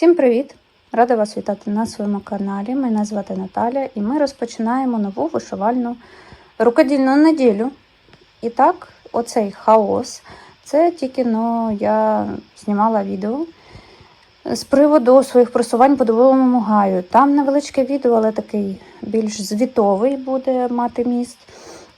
Всім привіт! Рада вас вітати на своєму каналі. Мене звати Наталя і ми розпочинаємо нову вишивальну рукодільну неділю. І так, оцей хаос. Це тільки ну, я знімала відео з приводу своїх просувань по дубовому гаю. Там невеличке відео, але такий більш звітовий буде мати міст.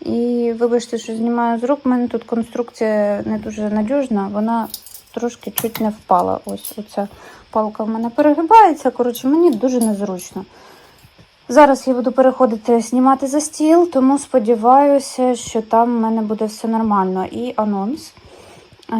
І вибачте, що знімаю з рук. У мене тут конструкція не дуже надіжна, вона трошки чуть не впала. Ось оця палка в мене перегибається. Коротше, мені дуже незручно. Зараз я буду переходити знімати за стіл, тому сподіваюся, що там в мене буде все нормально. І анонс. Е,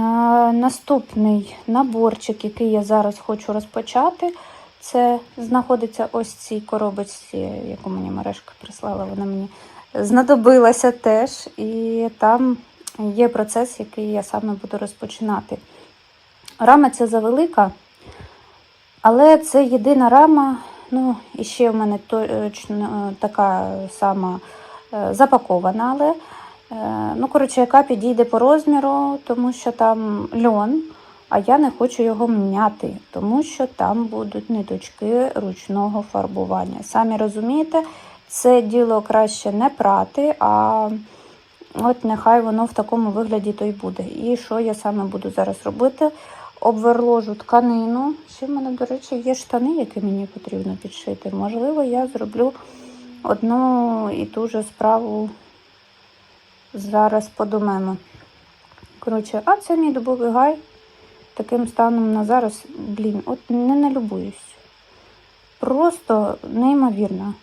наступний наборчик, який я зараз хочу розпочати, це знаходиться ось цій коробочці, яку мені мережка прислала. Вона мені знадобилася теж. І там є процес, який я саме буду розпочинати. Рама ця завелика, але це єдина рама. Ну, і ще в мене точно е, така сама е, запакована, але е, ну, коротше, яка підійде по розміру, тому що там льон, а я не хочу його міняти, тому що там будуть ниточки ручного фарбування. Самі розумієте, це діло краще не прати, а от нехай воно в такому вигляді то й буде. І що я саме буду зараз робити? Обверложу тканину. Ще в мене, до речі, є штани, які мені потрібно підшити. Можливо, я зроблю одну і ту же справу. Зараз подумаємо. Коротше, а це мій дубовий гай. Таким станом на зараз, блін, от не налюбуюсь. Просто неймовірна.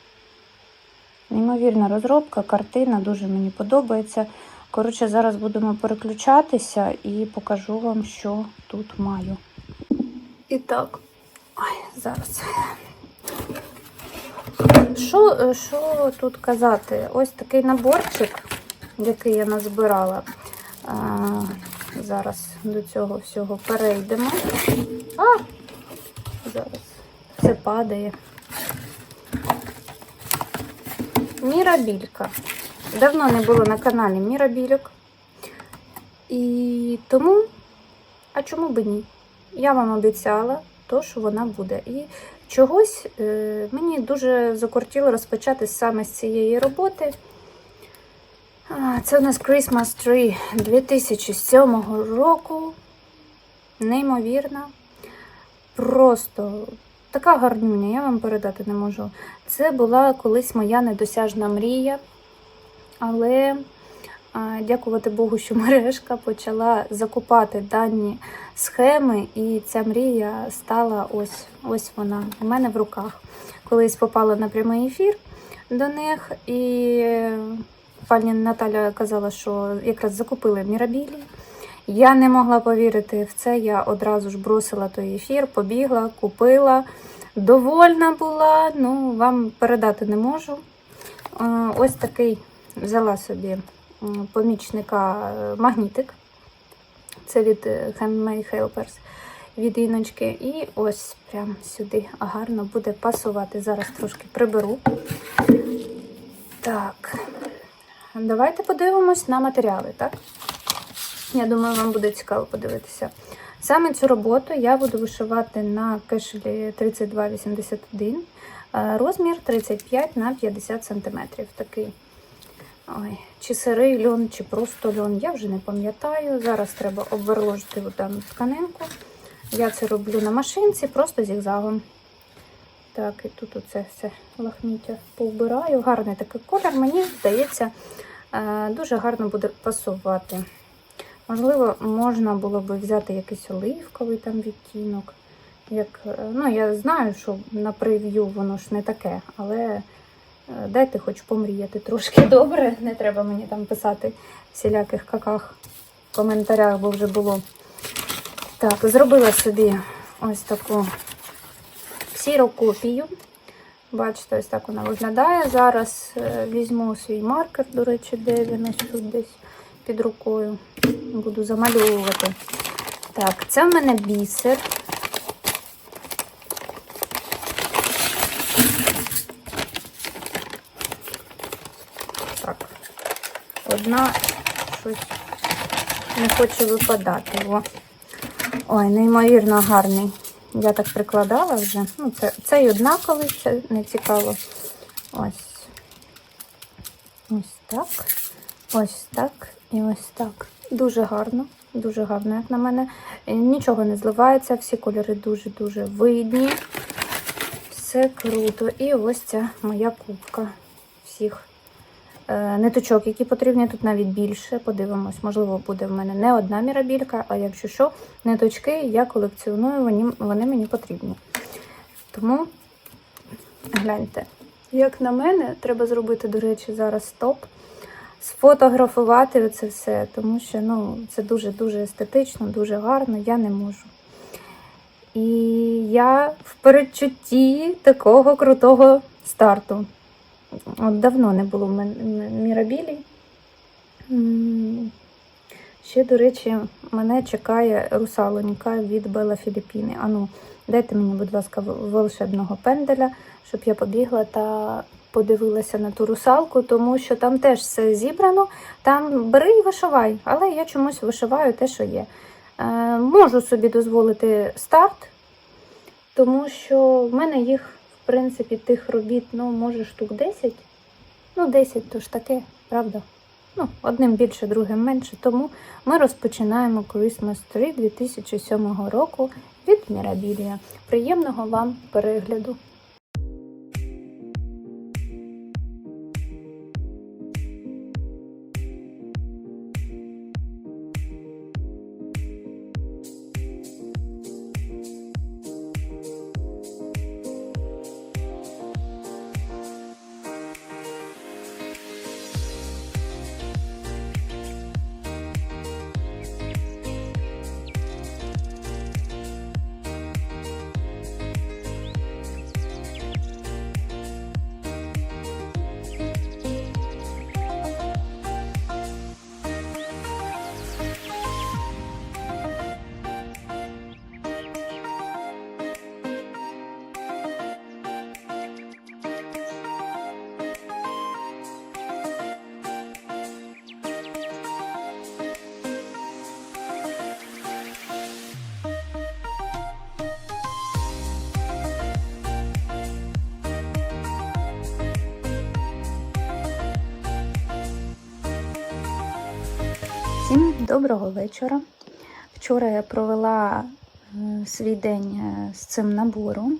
Неймовірна розробка, картина дуже мені подобається. Коротше, зараз будемо переключатися і покажу вам, що тут маю. І так, ой, зараз. Що, що тут казати? Ось такий наборчик, який я назбирала. А, зараз до цього всього перейдемо. А! Зараз все падає. Мірабілька. Давно не було на каналі Мірабілюк. І тому, а чому би ні? Я вам обіцяла, то, що вона буде. І чогось е, мені дуже закортіло розпочати саме з цієї роботи. Це у нас Christmas Tree 2007 року. Неймовірна. Просто така гарнюня, я вам передати не можу. Це була колись моя недосяжна мрія. Але дякувати Богу, що мережка почала закупати дані схеми, і ця мрія стала ось ось вона у мене в руках. Колись попала на прямий ефір до них, і пані Наталя казала, що якраз закупили мірабілі. Я не могла повірити в це. Я одразу ж бросила той ефір, побігла, купила. Довольна була, ну вам передати не можу. Ось такий взяла собі помічника е, магнітик. Це від е, Handmade Helpers від іночки. І ось прямо сюди гарно буде пасувати. Зараз трошки приберу. Так, давайте подивимось на матеріали, так? Я думаю, вам буде цікаво подивитися. Саме цю роботу я буду вишивати на кешелі 3281, е, розмір 35 на 50 см. Такий Ой, чи сирий льон, чи просто льон, я вже не пам'ятаю. Зараз треба обверложити дану тканинку. Я це роблю на машинці, просто зігзагом. Так, і тут оце все лахміття повбираю. Гарний такий колір, мені здається, е, дуже гарно буде пасувати. Можливо, можна було б взяти якийсь оливковий там відтінок. Як, е, ну, Я знаю, що на прев'ю воно ж не таке, але дайте хоч помріяти трошки добре. Не треба мені там писати всіляких каках в коментарях, бо вже було. Так, зробила собі ось таку сірокопію. Бачите, ось так вона виглядає. Зараз е, візьму свій маркер, до речі, де він ось тут десь під рукою. Буду замальовувати. Так, це в мене бісер. Одна щось не хоче випадати. О. Ой, неймовірно гарний Я так прикладала вже. Ну, це, цей однаковий, це не цікаво. Ось. Ось так. Ось так і ось так. Дуже гарно, дуже гарно, як на мене. Нічого не зливається, всі кольори дуже-дуже видні. Все круто. І ось ця моя кубка всіх ниточок, які потрібні. Тут навіть більше. Подивимось, можливо, буде в мене не одна мірабілька, а якщо що, ниточки я колекціоную, вони, вони мені потрібні. Тому гляньте. Як на мене, треба зробити, до речі, зараз стоп. Сфотографувати це все, тому що ну, це дуже-дуже естетично, дуже гарно, я не можу. І я в передчутті такого крутого старту. От давно не було в мірабілі. Ще, до речі, мене чекає русалонька від Бела Філіппіни. Ану, дайте мені, будь ласка, волшебного пенделя, щоб я побігла та подивилася на ту русалку, тому що там теж все зібрано. Там бери і вишивай, але я чомусь вишиваю те, що є. Е, можу собі дозволити старт, тому що в мене їх, принципі, тих робіт, ну, може, штук 10. Ну, 10 то ж таке, правда? Ну, одним більше, другим менше. Тому ми розпочинаємо Christmas Tree 2007 року від Мірабілія. Приємного вам перегляду! Всім доброго вечора. Вчора я провела е, свій день е, з цим набором.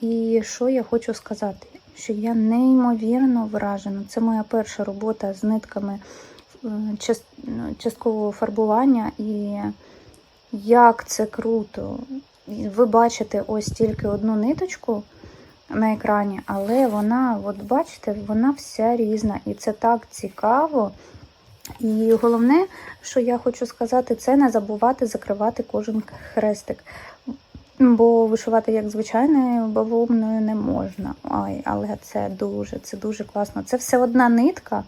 І що я хочу сказати? Що я неймовірно вражена. Це моя перша робота з нитками е, ну, часткового фарбування. І як це круто! Ви бачите ось тільки одну ниточку на екрані, але вона, от бачите, вона вся різна. І це так цікаво. І головне, що я хочу сказати, це не забувати закривати кожен хрестик. Бо вишивати як звичайною бавовною не можна. Ой, але це дуже, це дуже класно. Це все одна нитка.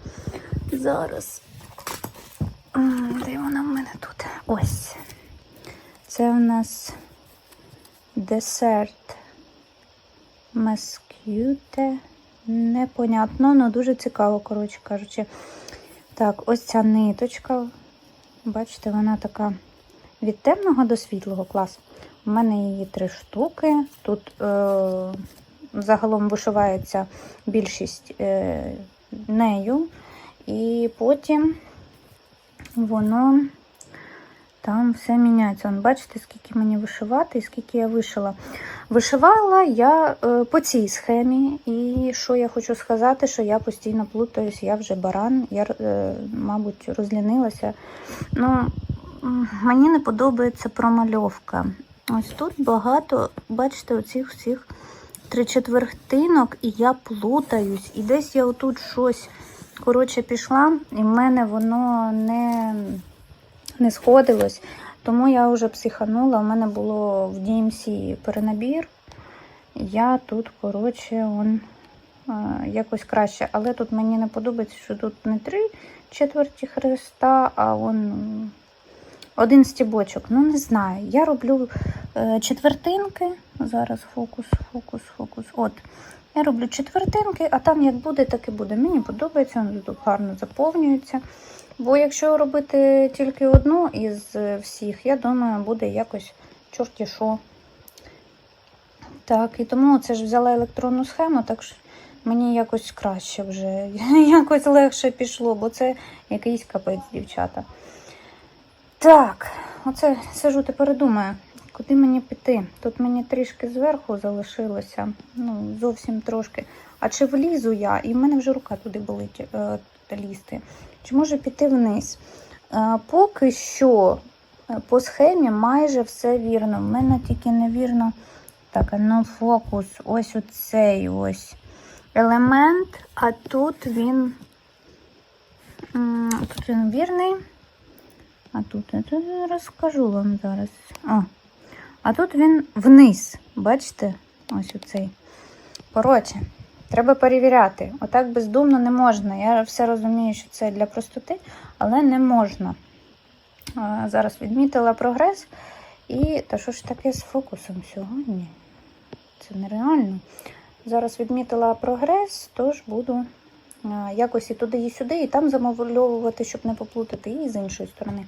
Зараз. Де вона в мене тут? Ось. Це у нас десерт мескюте. Непонятно, але дуже цікаво, коротше кажучи. Так, ось ця ниточка. Бачите, вона така від темного до світлого клас. У мене її три штуки. Тут е, загалом вишивається більшість е, нею. І потім воно там все міняється. Вон, бачите, скільки мені вишивати і скільки я вишила. Вишивала я е, по цій схемі, і що я хочу сказати, що я постійно плутаюсь, я вже баран, я, е, мабуть, розлінилася. Ну, мені не подобається промальовка. Ось тут багато, бачите, оцих всіх тричетвертинок, і я плутаюсь. І десь я отут щось коротше пішла, і в мене воно не, не сходилось. Тому я вже психанула. У мене було в DMC перенабір. Я тут, коротше, он, е, якось краще. Але тут мені не подобається, що тут не три четверті хреста, а он один стібочок. Ну, не знаю. Я роблю е, четвертинки. Зараз фокус, фокус, фокус. От. Я роблю четвертинки, а там як буде, так і буде. Мені подобається, воно тут гарно заповнюється. Бо якщо робити тільки одну із е, всіх, я думаю, буде якось чорті що. Так, і тому це ж взяла електронну схему, так що мені якось краще вже, якось легше пішло, бо це якийсь капець, дівчата. Так, оце сижу тепер і думаю, куди мені піти? Тут мені трішки зверху залишилося, ну, зовсім трошки. А чи влізу я? І в мене вже рука туди болить е, лізти. Чи можу піти вниз? Е, поки що е, по схемі майже все вірно. В мене тільки невірно. Так, а ну фокус. Ось оцей ось елемент, а тут він. Тут він вірний. А тут я тут розкажу вам зараз. О. А тут він вниз. Бачите? Ось оцей. Коротше, треба перевіряти. Отак бездумно не можна. Я все розумію, що це для простоти, але не можна. Зараз відмітила прогрес. І та що ж таке з фокусом сьогодні? Це нереально. Зараз відмітила прогрес, тож буду якось і туди, і сюди, і там замовлювати, щоб не поплутати, і з іншої сторони.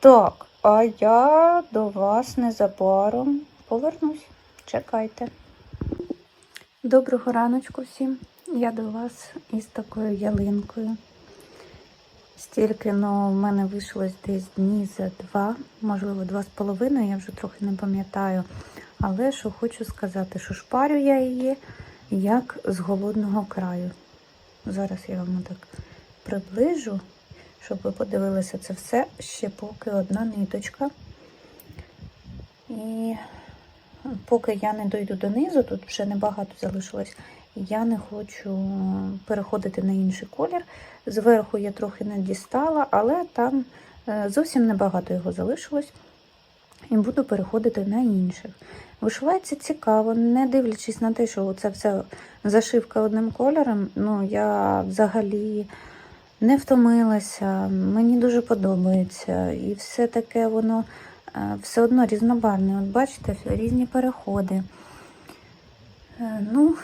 Так, а я до вас незабаром повернусь. Чекайте. Доброго раночку всім. Я до вас із такою ялинкою. Стільки, ну, в мене вийшло десь дні за два, можливо, два з половиною, я вже трохи не пам'ятаю. Але що хочу сказати, що шпарю я її як з голодного краю. Зараз я вам так приближу, щоб ви подивилися це все ще поки одна ниточка. І поки я не дойду донизу, тут вже небагато залишилось. Я не хочу переходити на інший колір. Зверху я трохи не дістала, але там е, зовсім небагато його залишилось. І буду переходити на інших. Вишивається цікаво, не дивлячись на те, що це все зашивка одним кольором. Ну, я взагалі не втомилася, мені дуже подобається. І все таке воно е, все одно різнобарне. От бачите, різні переходи. Е, Ну,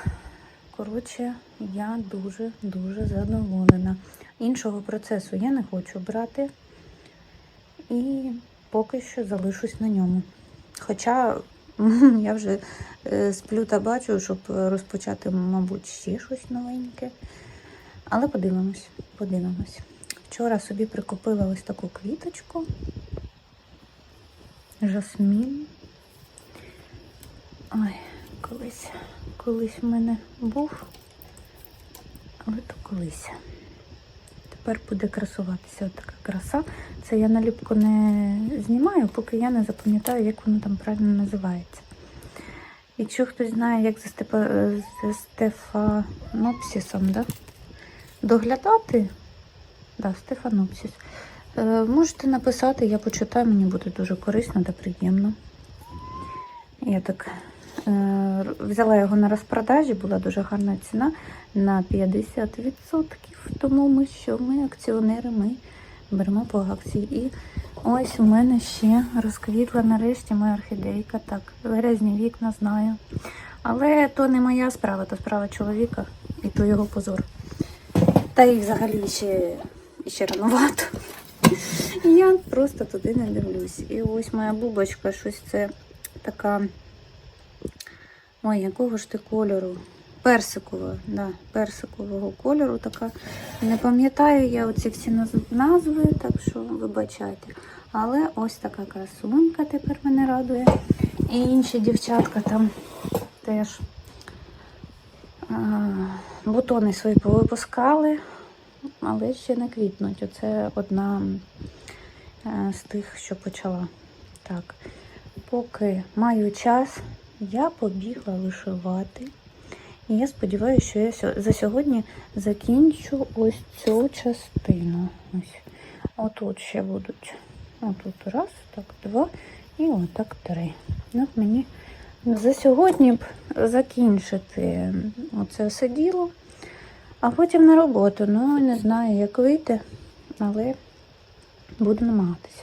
коротше, я дуже-дуже задоволена. Іншого процесу я не хочу брати. І поки що залишусь на ньому. Хоча я вже е, сплю та бачу, щоб розпочати, мабуть, ще щось новеньке. Але подивимось, подивимось. Вчора собі прикупила ось таку квіточку. Жасмін. Ой, колись, колись в мене був, але то колись. Тепер буде красуватися от така краса. Це я наліпку не знімаю, поки я не запам'ятаю, як воно там правильно називається. Якщо хтось знає, як за, Степа... за Стефанопсісом да? доглядати, да, Стефанопсіс, можете написати, я почитаю, мені буде дуже корисно та приємно. Я так е, взяла його на розпродажі, була дуже гарна ціна на 50%. Тому ми що ми акціонери, ми беремо по акції. І ось у мене ще розквітла нарешті моя орхідейка. Так, березні вікна знаю. Але то не моя справа, то справа чоловіка і то його позор. Та й взагалі ще, ще ранувато. Я просто туди не дивлюсь. І ось моя бубочка, щось це така. Ой, якого ж ти кольору? Персикова, да, персикового кольору така. Не пам'ятаю я оці всі назви, так що вибачайте. Але ось така красунька тепер мене радує. І інші дівчатка там теж а, бутони свої повипускали, але ще не квітнуть. Оце одна е, з тих, що почала. Так, поки маю час, я побігла вишивати. І я сподіваюся, що я за сьогодні закінчу ось цю частину. Ось. Отут ще будуть. Отут раз, так, два і отак три. Ну, мені за сьогодні б закінчити оце все діло, а потім на роботу. Ну, не знаю, як вийти, але буду намагатися.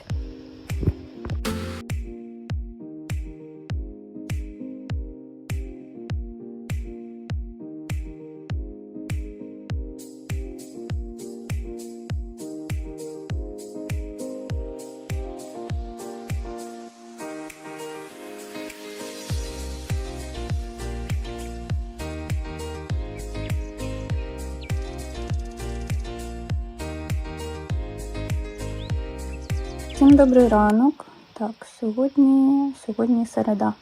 Всім добрий ранок. Так, сьогодні, сьогодні середа.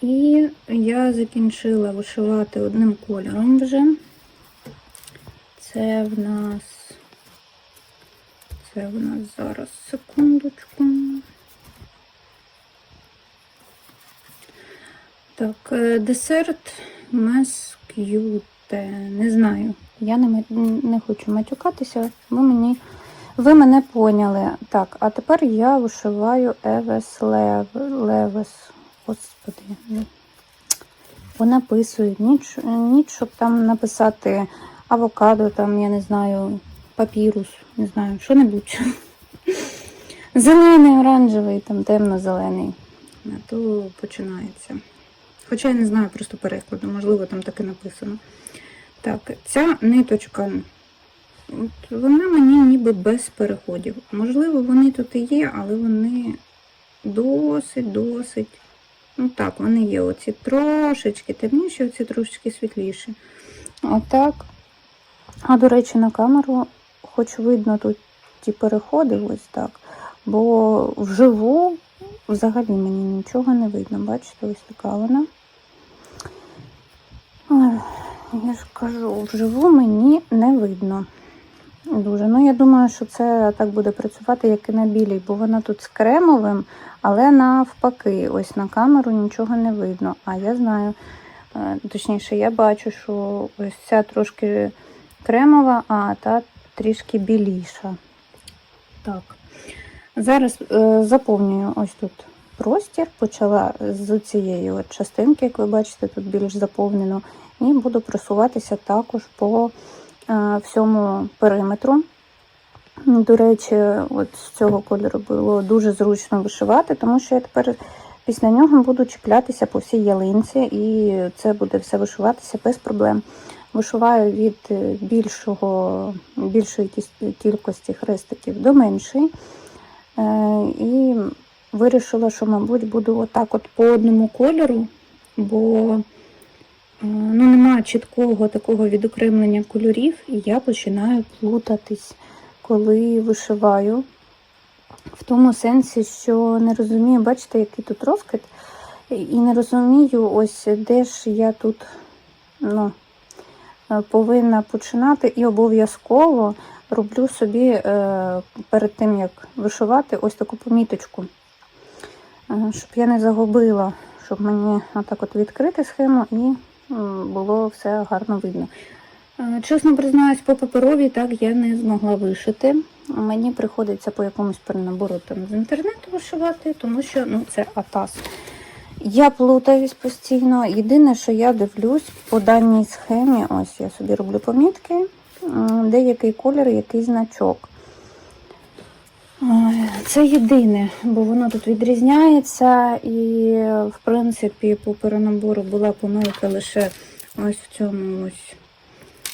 І я закінчила вишивати одним кольором вже. Це в нас. Це в нас зараз секундочку. Так, е, десерт мескюте. Не знаю. Я не, не хочу матюкатися, ви мені ви мене поняли. Так, а тепер я вишиваю Евес Лев, Левес. Господи. ну, Понаписують. Ніч, ніч, щоб там написати авокадо, там, я не знаю, папірус, не знаю, що-небудь. Зелений, оранжевий, там темно-зелений. То починається. Хоча я не знаю просто перекладу, можливо, там таке написано. Так, ця ниточка От вона мені ніби без переходів. Можливо, вони тут і є, але вони досить, досить. Ну так, вони є оці трошечки темніші, оці трошечки світліші. Отак. А до речі, на камеру, хоч видно тут ті переходи, ось так. Бо вживу взагалі мені нічого не видно. Бачите, ось така вона. Я ж кажу, вживу мені не видно. Дуже. Ну, я думаю, що це так буде працювати, як і на білій, бо вона тут з кремовим, але навпаки, ось на камеру нічого не видно. А я знаю, е, точніше, я бачу, що ось ця трошки кремова, а та трішки біліша. Так. Зараз е, заповнюю ось тут простір, почала з цієї от частинки, як ви бачите, тут більш заповнено, і буду просуватися також по всьому периметру. До речі, от з цього кольору було дуже зручно вишивати, тому що я тепер після нього буду чіплятися по всій ялинці, і це буде все вишиватися без проблем. Вишиваю від е, більшого, більшої кількості хрестиків до меншої. Е, І вирішила, що, мабуть, буду отак от по одному кольору, бо е, ну, немає чіткого такого відокремлення кольорів, і я починаю плутатись, коли вишиваю. В тому сенсі, що не розумію, бачите, який тут розкид, і не розумію, ось де ж я тут ну, е, повинна починати, і обов'язково роблю собі е, перед тим, як вишивати, ось таку поміточку, е, щоб я не загубила, щоб мені отак от відкрити схему і було все гарно видно. Е, Чесно признаюсь, по паперовій так я не змогла вишити. Мені приходиться по якомусь перенабору там з інтернету вишивати, тому що ну, це атас. Я плутаюсь постійно. Єдине, що я дивлюсь по даній схемі, ось я собі роблю помітки, м, де який колір, який значок. Це єдине, бо воно тут відрізняється, і, в принципі, по перенабору була помилка лише ось в цьому ось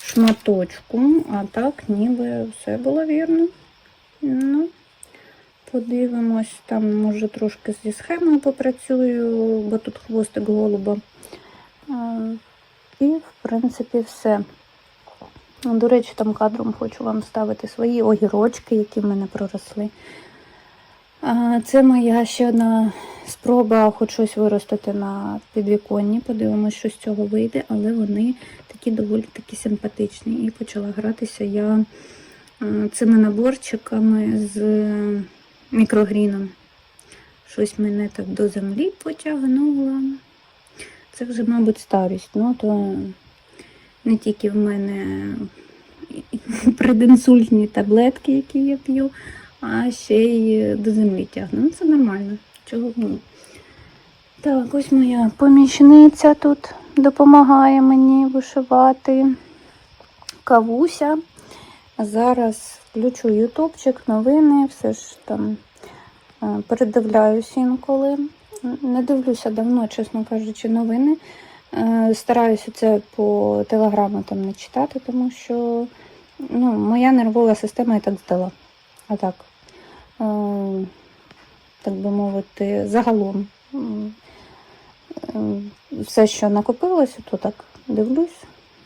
шматочку, а так ніби все було вірно. Ну, подивимось, там може трошки зі схемою попрацюю, бо тут хвостик голуба. І, в принципі, все. До речі, там кадром хочу вам ставити свої огірочки, які в мене проросли. Це моя ще одна спроба хоч щось виростити на підвіконні. Подивимось, що з цього вийде, але вони такі доволі такі симпатичні. І почала гратися я е, цими наборчиками з мікрогріном. Щось мене так до землі потягнуло. Це вже, мабуть, старість. Ну, то не тільки в мене прединсультні таблетки, які я п'ю, а ще й до землі тягне. Ну, це нормально. Чого ні. Так, ось моя помічниця тут допомагає мені вишивати. Кавуся. Зараз включу ютубчик, новини, все ж там е, передивляюсь інколи. Не дивлюся давно, чесно кажучи, новини. Е, Стараюся це по телеграму там не читати, тому що ну, моя нервова система і так здала. А так, е, так би мовити, загалом. е, Все, що накопилося, то так дивлюсь.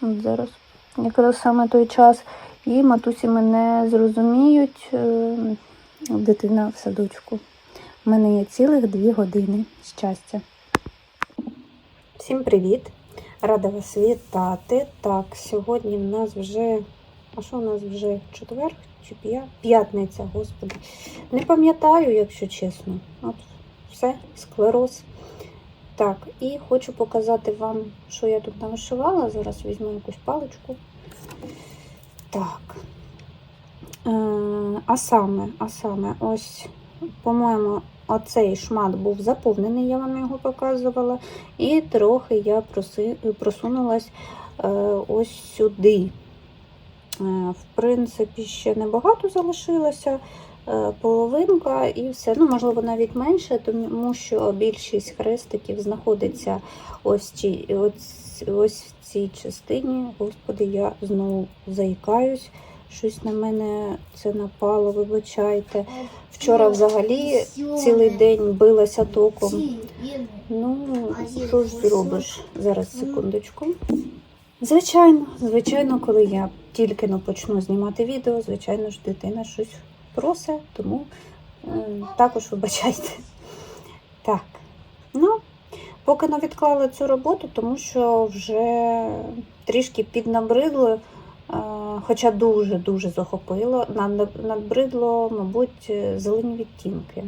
Зараз якраз саме той час. І матусі мене зрозуміють, дитина в садочку. У мене є цілих дві години щастя. Всім привіт! Рада вас вітати. Так, сьогодні в нас вже. А що у нас вже? Четвер чи п'я- п'ятниця, господи. Не пам'ятаю, якщо чесно. От все, склероз. Так, і хочу показати вам, що я тут навишивала. Зараз візьму якусь паличку. Так. Е, а саме, а саме, ось, по-моєму, оцей шмат був заповнений, я вам його показувала. І трохи я просунулась е, ось сюди. Е, в принципі, ще небагато залишилося. е, Половинка і все. Ну, можливо, навіть менше, тому що більшість хрестиків знаходиться ось, ці, ось, ось в цій частині. Господи, я знову заїкаюсь. Щось на мене це напало, вибачайте. Вчора взагалі цілий день билася током. Ну, що ж зробиш? Зараз секундочку. Звичайно, звичайно, коли я тільки но почну знімати відео, звичайно ж, дитина щось просить, тому е, також вибачайте. Так, ну, поки не відклала цю роботу, тому що вже трішки піднабридло, е, хоча дуже-дуже захопило, над- надбридло, мабуть, зелені відтінки.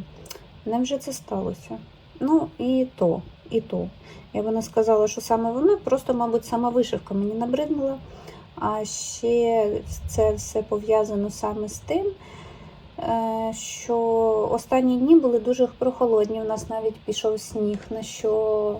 Невже це сталося? Ну, і то, і то. Я би не сказала, що саме воно, просто, мабуть, сама вишивка мені набриднула. А ще це все пов'язано саме з тим, е, що останні дні були дуже прохолодні. У нас навіть пішов сніг, на що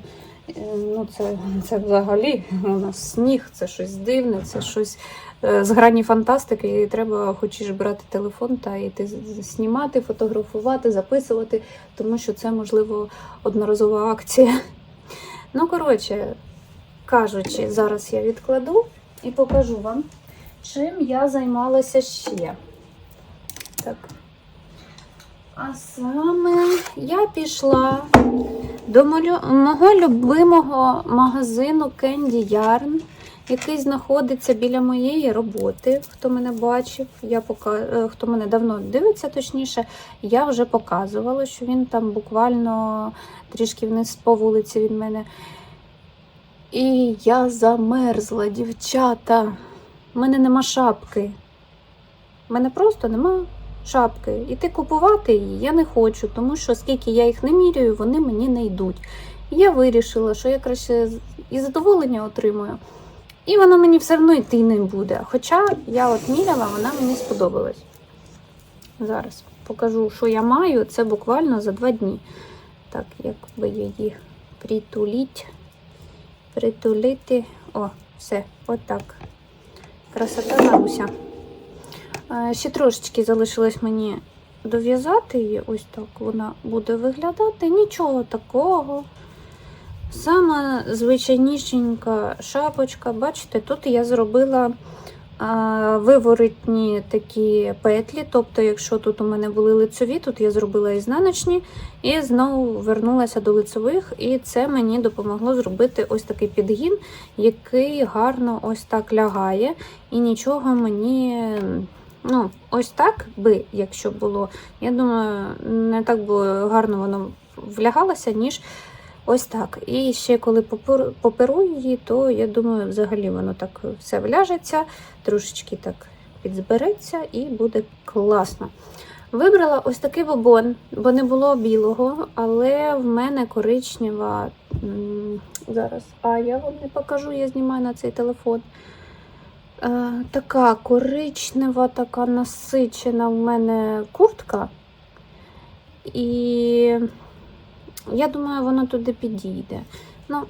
ну, це, це взагалі у нас сніг, це щось дивне, це щось е, з грані фантастики. І треба хочеш брати телефон та йти знімати, фотографувати, записувати, тому що це, можливо, одноразова акція. Ну, коротше, кажучи, зараз я відкладу і покажу вам, чим я займалася ще. Так. А саме я пішла до мого любимого магазину Candy Yarn, який знаходиться біля моєї роботи. Хто мене бачив, я пока... е, хто мене давно дивиться, точніше, я вже показувала, що він там буквально трішки вниз по вулиці від мене. І я замерзла, дівчата. У мене нема шапки. У мене просто нема шапки. Іти купувати її я не хочу, тому що скільки я їх не міряю, вони мені не йдуть. І я вирішила, що я краще і задоволення отримую. І вона мені все одно йти не буде. Хоча я от міряла, вона мені сподобалась. Зараз покажу, що я маю. Це буквально за два дні. Так, як би її притуліть притулити. О, все, отак. Красота Маруся. Е, Ще трошечки залишилось мені дов'язати її. Ось так вона буде виглядати. Нічого такого. Сама звичайнішенька шапочка. Бачите, тут я зробила а, виворотні такі петлі. Тобто, якщо тут у мене були лицеві, тут я зробила ізнаночні і знову вернулася до лицевих, і це мені допомогло зробити ось такий підгін, який гарно ось так лягає, і нічого мені. Ну, ось так би, якщо було, я думаю, не так би гарно воно влягалося, ніж ось так. І ще коли поперу її, то я думаю, взагалі воно так все вляжеться, трошечки так підзбереться і буде класно. Вибрала ось такий бобон, бо не було білого, але в мене коричнева. Зараз, а я вам не покажу, я знімаю на цей телефон. Е, така коричнева, така насичена в мене куртка. І я думаю, воно туди підійде. Ну,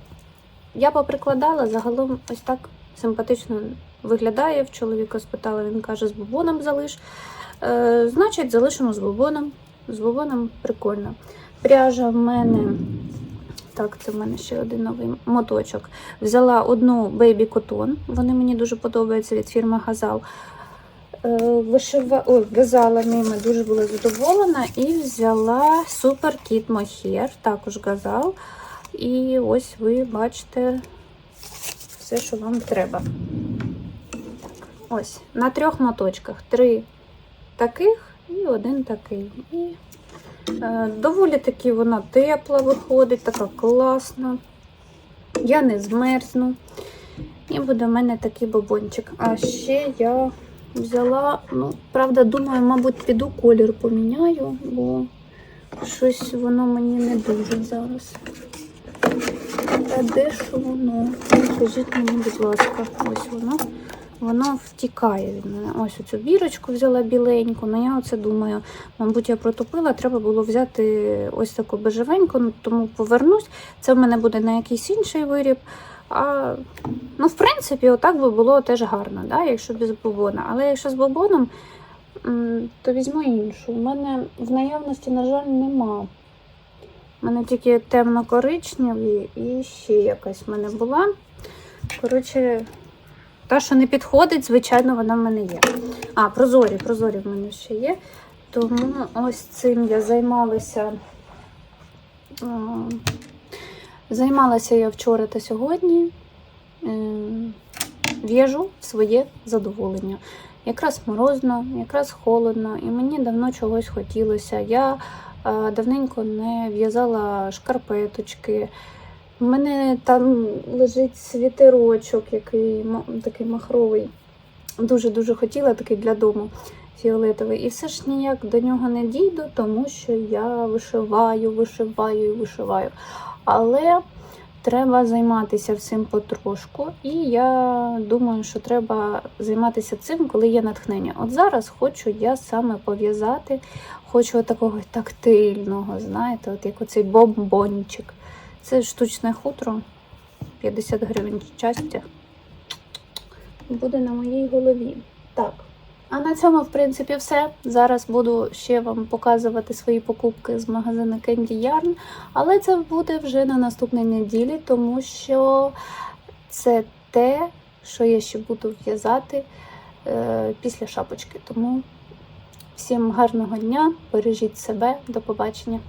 я поприкладала, загалом ось так симпатично виглядає. В чоловіка спитала, він каже, з бубоном залиш. Е, значить, залишимо з бубоном. З бубоном прикольно. Пряжа в мене. Так, це в мене ще один новий моточок. Взяла одну Baby Cotton, вони мені дуже подобаються від фірми Газал. Е, Вишива... Ой, в'язала ними, дуже була задоволена. І взяла Super Kit Mohair, також Газал. І ось ви бачите все, що вам треба. Ось, на трьох моточках. Три таких і один такий. І доволі таки вона тепла виходить, така класна. Я не змерзну. І буде в мене такий бобончик. А ще я взяла, ну, правда, думаю, мабуть, піду колір поміняю, бо щось воно мені не дуже зараз. Та де ж воно? Скажіть мені, будь ласка, ось воно. Воно втікає від мене. Ось оцю бірочку взяла біленьку. Ну я оце думаю, мабуть, я протопила, треба було взяти ось таку бежевеньку, ну, тому повернусь. Це в мене буде на якийсь інший виріб. А, ну, в принципі, отак би було теж гарно, да, якщо без бобона. Але якщо з бобоном, то візьму іншу. У мене в наявності, на жаль, нема. У мене тільки темно-коричневі і ще якась в мене була. Коротше, та, що не підходить, звичайно, вона в мене є. А, прозорі, прозорі в мене ще є. Тому ось цим я займалася. Займалася я вчора та сьогодні. Е, В'яжу в своє задоволення. Якраз морозно, якраз холодно, і мені давно чогось хотілося. Я е, давненько не в'язала шкарпеточки. У мене там лежить світерочок, який такий махровий. Дуже-дуже хотіла такий для дому фіолетовий. І все ж ніяк до нього не дійду, тому що я вишиваю, вишиваю і вишиваю. Але треба займатися всім потрошку. І я думаю, що треба займатися цим, коли є натхнення. От зараз хочу я саме пов'язати, хочу такого тактильного, знаєте, от як оцей бомбончик. Це штучне хутро, 50 гривень частя. Буде на моїй голові. Так. А на цьому, в принципі, все. Зараз буду ще вам показувати свої покупки з магазину Candy Yarn, але це буде вже на наступній неділі, тому що це те, що я ще буду в'язати е, після шапочки. Тому всім гарного дня, бережіть себе, до побачення.